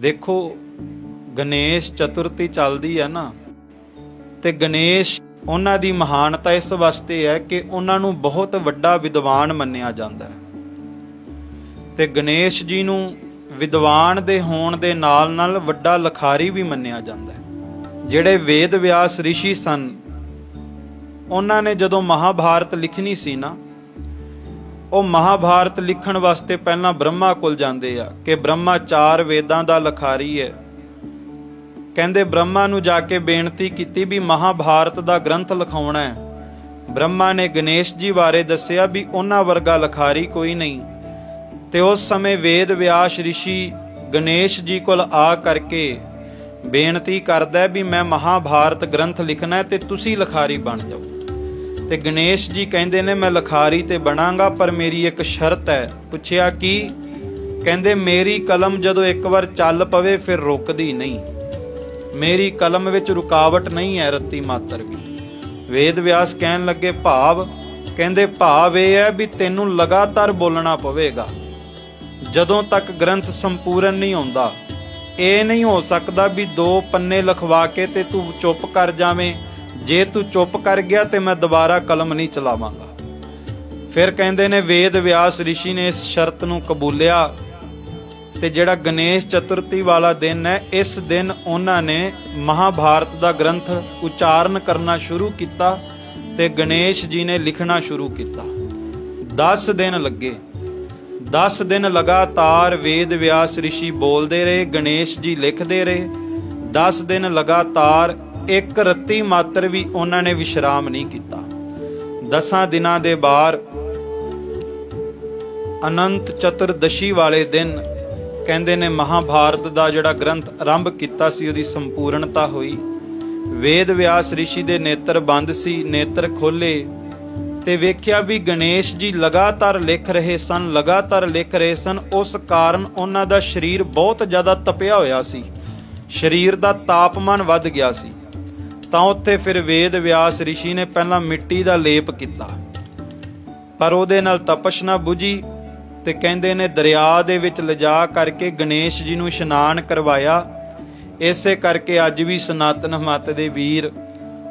ਦੇਖੋ, ਗਣੇਸ਼ ਚਤੁਰਥੀ ਚੱਲਦੀ ਹੈ ਨਾ। ਤੇ ਗਣੇਸ਼ ਉਹਨਾਂ ਦੀ ਮਹਾਨਤਾ ਇਸ ਵਾਸਤੇ ਹੈ ਕਿ ਉਹਨਾਂ ਨੂੰ ਬਹੁਤ ਵੱਡਾ ਵਿਦਵਾਨ ਮੰਨਿਆ ਜਾਂਦਾ ਹੈ। ਤੇ ਗਣੇਸ਼ ਜੀ ਨੂੰ ਵਿਦਵਾਨ ਦੇ ਹੋਣ ਦੇ ਨਾਲ ਨਾਲ ਵੱਡਾ ਲਖਾਰੀ ਵੀ ਮੰਨਿਆ ਜਾਂਦਾ ਹੈ। ਜਿਹੜੇ ਵੇਦ ਵਿਆਸ ઋષਿ ਸਨ, ਉਹਨਾਂ ਨੇ ਜਦੋਂ ਮਹਾਭਾਰਤ ਲਿਖਣੀ ਸੀ ਨਾ ਉਹ ਮਹਾਭਾਰਤ ਲਿਖਣ ਵਾਸਤੇ ਪਹਿਲਾਂ ਬ੍ਰਹਮਾ ਕੋਲ ਜਾਂਦੇ ਆ ਕਿ ਬ੍ਰਹਮਾ ਚਾਰ ਵੇਦਾਂ ਦਾ ਲਖਾਰੀ ਹੈ। ਕਹਿੰਦੇ ਬ੍ਰਹਮਾ ਨੂੰ ਜਾ ਕੇ ਬੇਨਤੀ ਕੀਤੀ ਵੀ ਮਹਾਭਾਰਤ ਦਾ ਗ੍ਰੰਥ ਲਿਖਾਉਣਾ ਹੈ। ਬ੍ਰਹਮਾ ਨੇ ਗਣੇਸ਼ ਜੀ ਬਾਰੇ ਦੱਸਿਆ ਵੀ ਉਹਨਾਂ ਵਰਗਾ ਲਖਾਰੀ ਕੋਈ ਨਹੀਂ। ਤੇ ਉਸ ਸਮੇਂ ਵੇਦ ਵਿਆਸ ઋષਿ ਗਣੇਸ਼ ਜੀ ਕੋਲ ਆ ਕਰਕੇ ਬੇਨਤੀ ਕਰਦਾ ਵੀ ਮੈਂ ਮਹਾਭਾਰਤ ਗ੍ਰੰਥ ਲਿਖਣਾ ਹੈ ਤੇ ਤੁਸੀਂ ਲਖਾਰੀ ਬਣ ਜਾਓ। ਤੇ ਗਣੇਸ਼ ਜੀ ਕਹਿੰਦੇ ਨੇ, ਮੈਂ ਲਖਾਰੀ ਤੇ ਬਣਾਂਗਾ, ਪਰ ਮੇਰੀ ਇੱਕ ਸ਼ਰਤ ਹੈ। ਪੁੱਛਿਆ ਕਿ? ਕਹਿੰਦੇ, ਮੇਰੀ ਕਲਮ ਜਦੋਂ ਇੱਕ ਵਾਰ ਚੱਲ ਪਵੇ, ਫਿਰ ਰੁਕਦੀ ਨਹੀਂ। ਮੇਰੀ ਕਲਮ ਵਿੱਚ ਰੁਕਾਵਟ ਨਹੀਂ ਹੈ, ਰੱਤੀ ਮਾਤਰ ਵੀ। ਵੇਦ ਵਿਆਸ ਕਹਿਣ ਲੱਗੇ, ਭਾਵ। ਕਹਿੰਦੇ, ਭਾਵ ਇਹ ਹੈ ਵੀ ਤੈਨੂੰ ਲਗਾਤਾਰ ਬੋਲਣਾ ਪਵੇਗਾ। ਜਦੋਂ ਤੱਕ ਗ੍ਰੰਥ ਸੰਪੂਰਨ ਨਹੀਂ ਹੁੰਦਾ, ਇਹ ਨਹੀਂ ਹੋ ਸਕਦਾ ਵੀ ਦੋ ਪੰਨੇ ਲਿਖਵਾ ਕੇ ਤੇ ਤੂੰ ਚੁੱਪ ਕਰ ਜਾਵੇਂ। ਜੇ ਤੂੰ ਚੁੱਪ ਕਰ ਗਿਆ ਤੇ ਮੈਂ ਦੁਬਾਰਾ ਕਲਮ ਨਹੀਂ ਚਲਾਵਾਂਗਾ ਫਿਰ ਕਹਿੰਦੇ ਨੇ ਵੇਦ ਵਿਆਸ ઋષਿ ਨੇ ਇਸ ਸ਼ਰਤ ਨੂੰ ਕਬੂਲਿਆ ਤੇ ਜਿਹੜਾ ਗਣੇਸ਼ ਚਤੁਰਥੀ ਵਾਲਾ ਦਿਨ ਹੈ ਇਸ ਦਿਨ ਉਹਨਾਂ ਨੇ ਮਹਾਭਾਰਤ ਦਾ ਗ੍ਰੰਥ ਉਚਾਰਨ ਕਰਨਾ ਸ਼ੁਰੂ ਕੀਤਾ ਤੇ ਗਣੇਸ਼ ਜੀ ਨੇ ਲਿਖਣਾ ਸ਼ੁਰੂ ਕੀਤਾ 10 ਦਿਨ ਲੱਗੇ 10 ਦਿਨ ਲਗਾਤਾਰ ਵੇਦ ਵਿਆਸ ઋષਿ ਬੋਲਦੇ ਰਹੇ ਗਣੇਸ਼ ਜੀ ਲਿਖਦੇ ਰਹੇ 10 ਦਿਨ ਲਗਾਤਾਰ ਇੱਕ ਰੱਤੀ ਮਾਤਰ ਵੀ ਉਹਨਾਂ ਨੇ ਵਿਸ਼ਰਾਮ ਨਹੀਂ ਕੀਤਾ। ਦਸਾਂ ਦਿਨਾਂ ਦੇ ਬਾਅਦ ਅਨੰਤ ਚਤੁਰਦਸ਼ੀ ਵਾਲੇ ਦਿਨ ਕਹਿੰਦੇ ਨੇ ਮਹਾਭਾਰਤ ਦਾ ਜਿਹੜਾ ਗ੍ਰੰਥ ਆਰੰਭ ਕੀਤਾ ਸੀ, ਉਹਦੀ ਸੰਪੂਰਨਤਾ ਹੋਈ। ਵੇਦ ਵਿਆਸ ઋષਿ ਦੇ ਨੇਤਰ ਬੰਦ ਸੀ, ਨੇਤਰ ਖੋਲੇ ਤੇ ਵੇਖਿਆ ਵੀ ਗਣੇਸ਼ ਜੀ ਲਗਾਤਾਰ ਲਿਖ ਰਹੇ ਸਨ, ਲਗਾਤਾਰ ਲਿਖ ਰਹੇ ਸਨ। ਉਸ ਕਾਰਨ ਉਹਨਾਂ ਦਾ ਸਰੀਰ ਬਹੁਤ ਜ਼ਿਆਦਾ ਤਪਿਆ ਹੋਇਆ ਸੀ। ਸਰੀਰ ਦਾ ਤਾਪਮਾਨ ਵੱਧ ਗਿਆ ਸੀ। ਤਾਂ ਉੱਥੇ ਫਿਰ ਵੇਦ ਵਿਆਸ ઋષਿ ਨੇ ਪਹਿਲਾਂ ਮਿੱਟੀ ਦਾ ਲੇਪ ਕੀਤਾ। ਪਰ ਉਹਦੇ ਨਾਲ ਤਪਸ਼ ਨਾ ਬੁਝੀ ਤੇ ਕਹਿੰਦੇ ਨੇ ਦਰਿਆ ਦੇ ਵਿੱਚ ਲਿਜਾ ਕਰਕੇ ਗਣੇਸ਼ ਜੀ ਨੂੰ ਇਸ਼ਨਾਨ ਕਰਵਾਇਆ। ਇਸੇ ਕਰਕੇ ਅੱਜ ਵੀ ਸਨਾਤਨ ਮਤ ਦੇ ਵੀਰ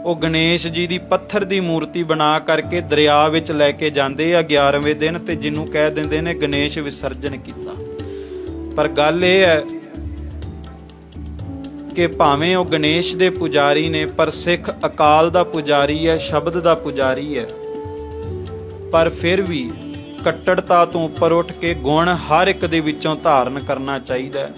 ਉਹ ਗਣੇਸ਼ ਜੀ ਦੀ ਪੱਥਰ ਦੀ ਮੂਰਤੀ ਬਣਾ ਕਰਕੇ ਦਰਿਆ ਵਿੱਚ ਲੈ ਕੇ ਜਾਂਦੇ ਆ 11ਵੇਂ ਦਿਨ ਤੇ ਜਿਹਨੂੰ ਕਹਿ ਦਿੰਦੇ ਨੇ ਗਣੇਸ਼ ਵਿਸਰਜਨ ਕੀਤਾ। ਪਰ ਗੱਲ ਇਹ ਹੈ ਕਿ ਭਾਵੇਂ ਉਹ ਗਣੇਸ਼ ਦੇ ਪੁਜਾਰੀ ਨੇ, ਪਰ ਸਿੱਖ ਅਕਾਲ ਦਾ ਪੁਜਾਰੀ ਹੈ, ਸ਼ਬਦ ਦਾ ਪੁਜਾਰੀ ਹੈ। ਪਰ ਫਿਰ ਵੀ ਕੱਟੜਤਾ ਤੋਂ ਉੱਪਰ ਉੱਠ ਕੇ ਗੁਣ ਹਰ ਇੱਕ ਦੇ ਵਿੱਚੋਂ ਧਾਰਨ ਕਰਨਾ ਚਾਹੀਦਾ ਹੈ।